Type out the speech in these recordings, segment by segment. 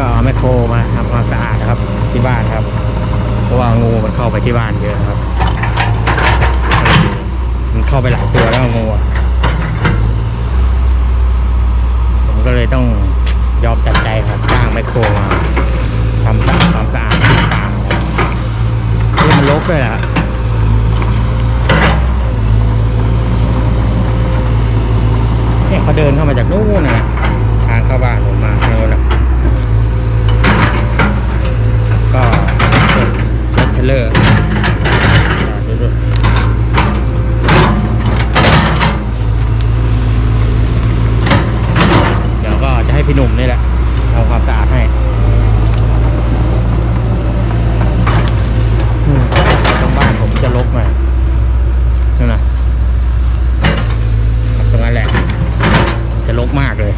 ก็เอาแมคโครมาทำความสะอาดนะครับ ที่บ้านครับ เพราะว่างูมันเข้าไปที่บ้านเยอะครับ มันเข้าไปหลายตัวแล้วงูผมก็เลยต้องยอมตัดใจครับจ้างแมคโครมาทำความสะอาดที่าร์มครับนี่มันรกด้วยแหละเนี่ยเขาเดินเข้ามาจากนู้นนะทางเข้าบ้านผมมาทางนู้นนะก็รถ เทรลเลอร์ดูดูเดี๋ยวก็จะให้พี่หนุ่มนี่แหละทำความสะอาดให้อืมตรงบ้านผมจะรกหน่อยนั่นนะ ตรงนั้นแหละ จะลกมากเลย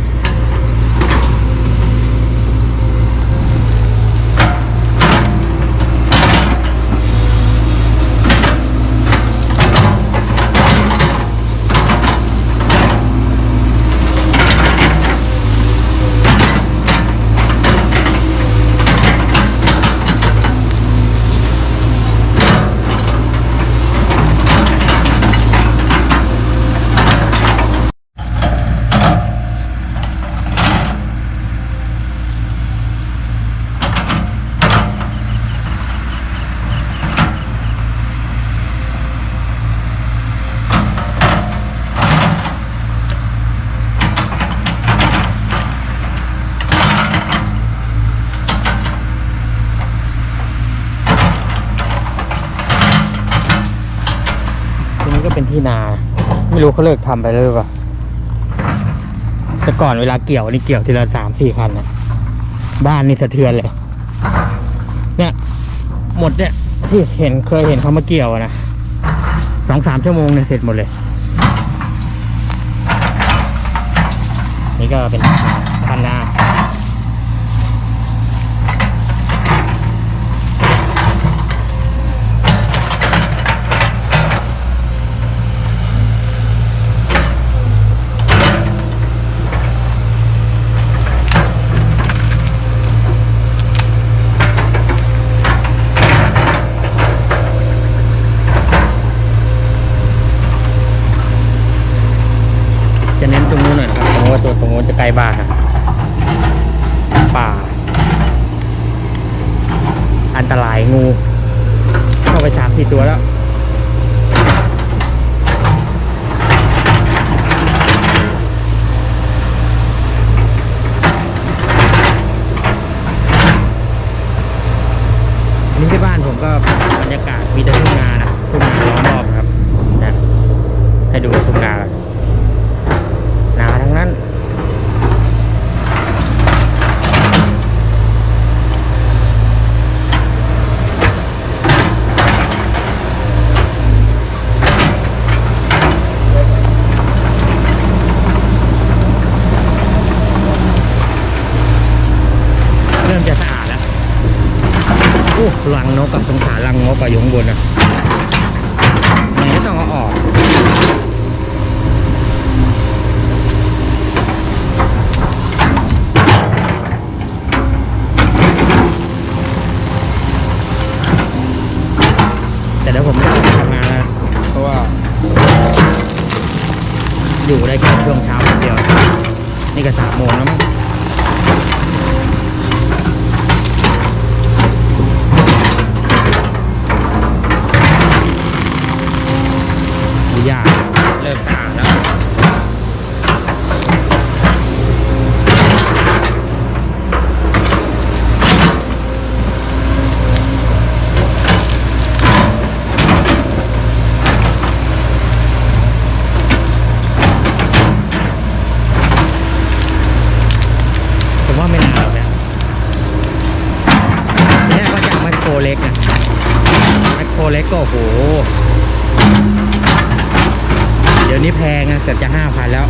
ตรง นี้ก็เป็นที่นา ไม่รู้เขาเลิกทำไปแล้วหรือเปล่าแต่ก่อนเวลาเกี่ยวนี่เกี่ยวทีละสามสี่คันนะบ้านนี่สะเทือนเลย เนี่ย หมดเนี่ยที่เห็นเคยเห็นเขามาเกี่ยวนะสองสามชั่วโมงเนี่ยเสร็จหมดเลย นี่ก็เป็นคันนา ตรงนู้นหน่อยนะครับตรงว่าตัวตรงนู้นจะใกล้บ้านครับป่า อันตรายงู เข้าไปสามสี่ตัวแล้วนนี้ที่บ้านผมก็บรรยากาศมีแต่ทุ่งนานะทุ่งนาล้อมรอบครับนะให้ดูทุ่งนา หนาทั้งนั้น เริ่มจะสะอาดแล้วโอ้ รังนกกับสงสารรังนกกับยงบนอะมันไม่ต้องเอาออก แต่เดี๋ยวผมไม่ต้ทำงานแล้วเพราะว่า อยู่ได้แค่ช่วงเช้าเดียว นี่ก็สามโมงแล้วมั้ง ยากเริ่มอาดแล้วผมว่าไม่นานหรอกเนี่ยทีแรกก็จากแมโครเล็กนะแมโครเล็กก็โอ้โห เดี๋ยวนี้ แพงนะเกือบจะห้าพันแล้ว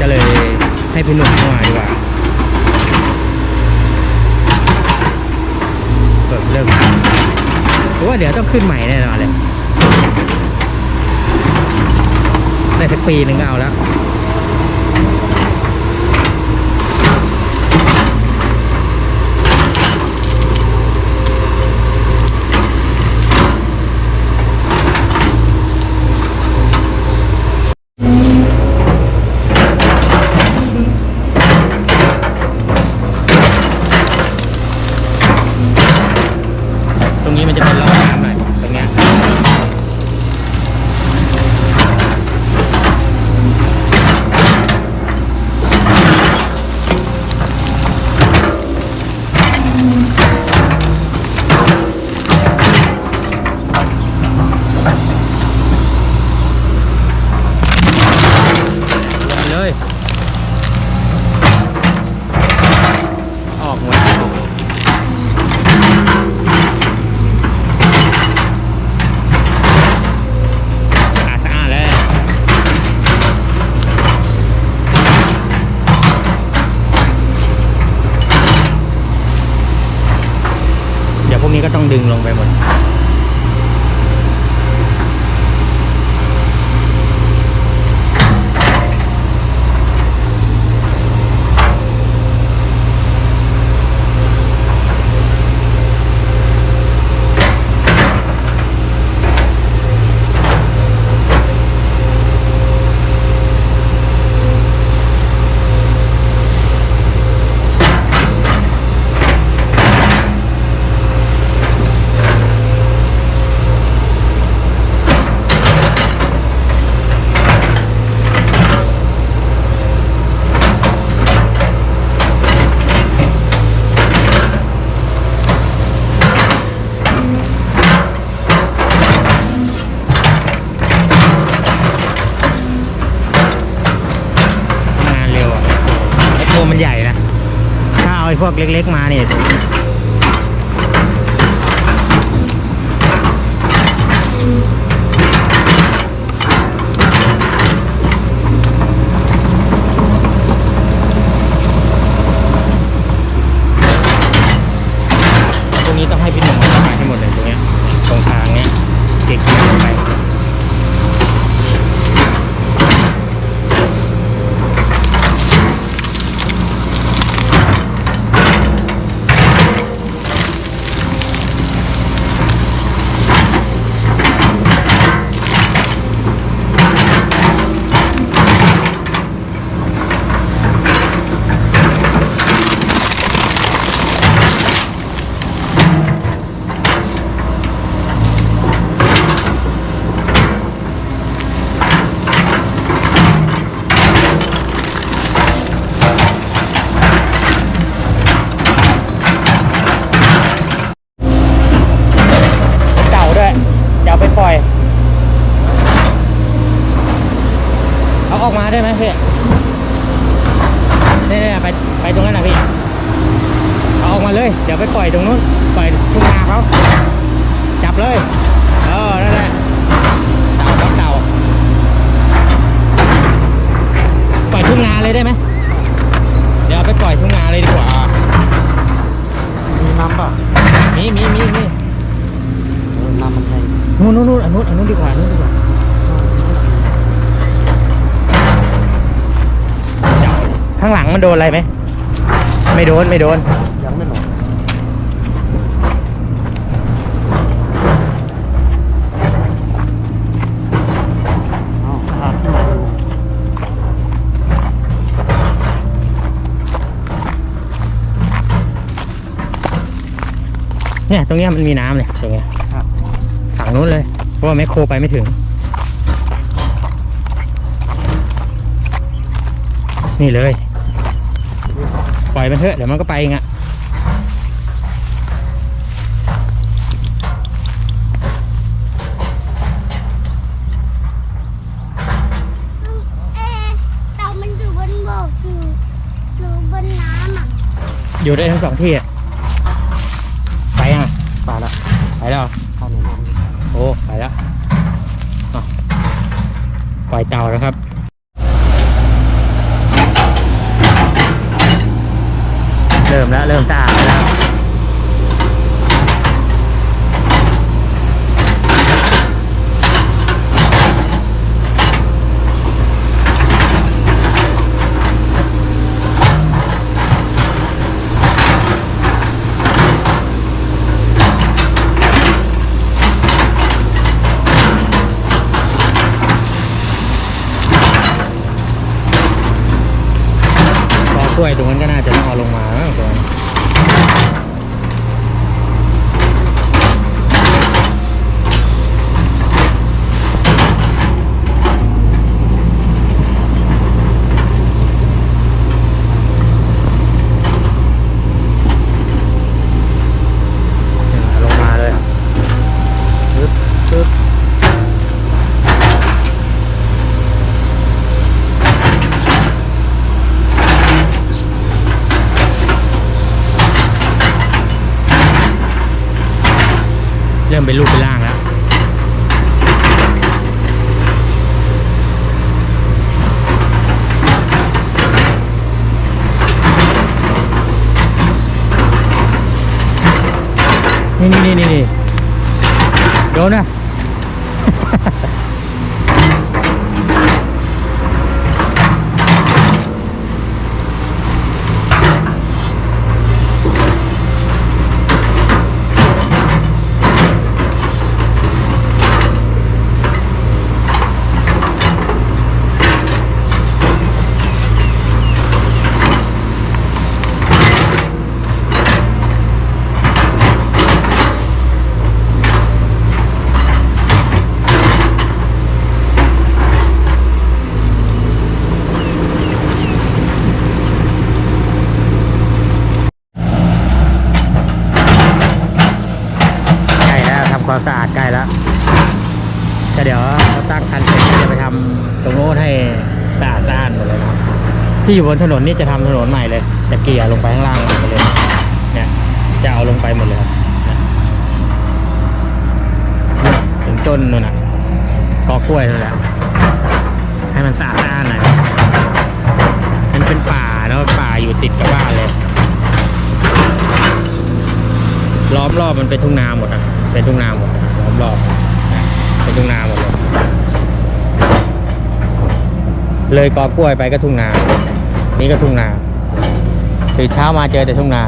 ก็เลยให้พี่หนุ่มเข้ามาดีกว่าเปิดเริ่มเพราะว่าเดี๋ยวต้องขึ้นใหม่แน่นอนเลย ได้สักปีหนึ่งก็เอาแล้ว นี้ก็ต้อง ดึงลงไปหมด ทำงานเร็วอะไอ้ตัวมันใหญ่นะ ถ้าเอาไอ้ พวกเล็ก ๆ มาเนี่ย ตรงนี้ต้องให้พี่หนุ่มมาทำให้หมดเลยตรงเนี้ย ตรงทางเนี้ยเกี่ยวๆไป เก่าด้วยอย่าเอาไปปล่อย เอาออกมาได้ไหมพี่นี่ๆไปไปตรงนั้นนะพี่ เอาออกมาเลย เดี๋ยวไปปล่ อยตรงนู้นปล่อยทุ่งนาเขาจับเลย เออ นั่นแหละเต่าครับเต่าปล่อยทุ่งนาเลยได้ไหมเดี๋ยวเอาไปปล่อยทุ่งนาเลยดีกว่า มีน้ำป่ะมีมีมีมีเออน้ำมันใช่นู่นนู่นนู่นอันนู้นอันนู้นดีกว่าอันนู้นดีกว่าข้างหลังมันโดนอะไรไหม ไม่โดน ไม่โดน เนี่ย ตรงเนี้ยมันมีน้ำเลยตรงเนี้ยครับฝั่งนู้นเลย เพราะว่าแมคโครไปไม่ถึง นี่เลย ปล่อยมันเถอะเดี๋ยวมันก็ไปเองอะเอ๊ะเต่ามันอยู่บนบกอยู่อยู่บนน้ำอะ อยู่ได้ทั้งสองที่อะไปยังอะ ปลาละ ไปแล้วข้าวหนูโอ้ไปแล้วปล่อยเต่าแล้วครับเริ่มแล้วเริ่มตาแล้ว กอกล้วยตรงนั้นก็น่าจะต้องเอาลงมาบ้างตรงนั้นเอาลงมาเลยปึ๊บปึ๊บเริ่มเป็นรูปเป็นร่างแล้วนนี่นี่นี่นี่นี่โดนนะ ใกล้แล้วทำความสะอาดใกล้แล้วก็เดี๋ยวเราตั้งคันเสร็จก็จะไปทำตรงโน้นให้สะอาดสะอาดหมดเลยนะครับ ที่อยู่บนถนนนี่จะทำถนนใหม่เลย จะเกลี่ยลงไปข้างล่างหมดเลยเนี่ยจะเอาลงไปหมดเลยครับถึงต้นนู่นน่ะกอกล้วยนั่นแหละให้มันสะอาดสะอาดหน่อยมันเป็นป่าเนาะป่าอยู่ติดกับบ้านเลย ล้อมรอบมันเป็นทุ่งนาหมดอะเป็นทุ่งนาหมดล้อมรอบเป็นทุ่งนาหมดเลยเลยกอกล้วยไปก็ทุ่งนา นี้ก็ทุ่งนาตื่นเช้ามาเจอแต่ทุ่งนา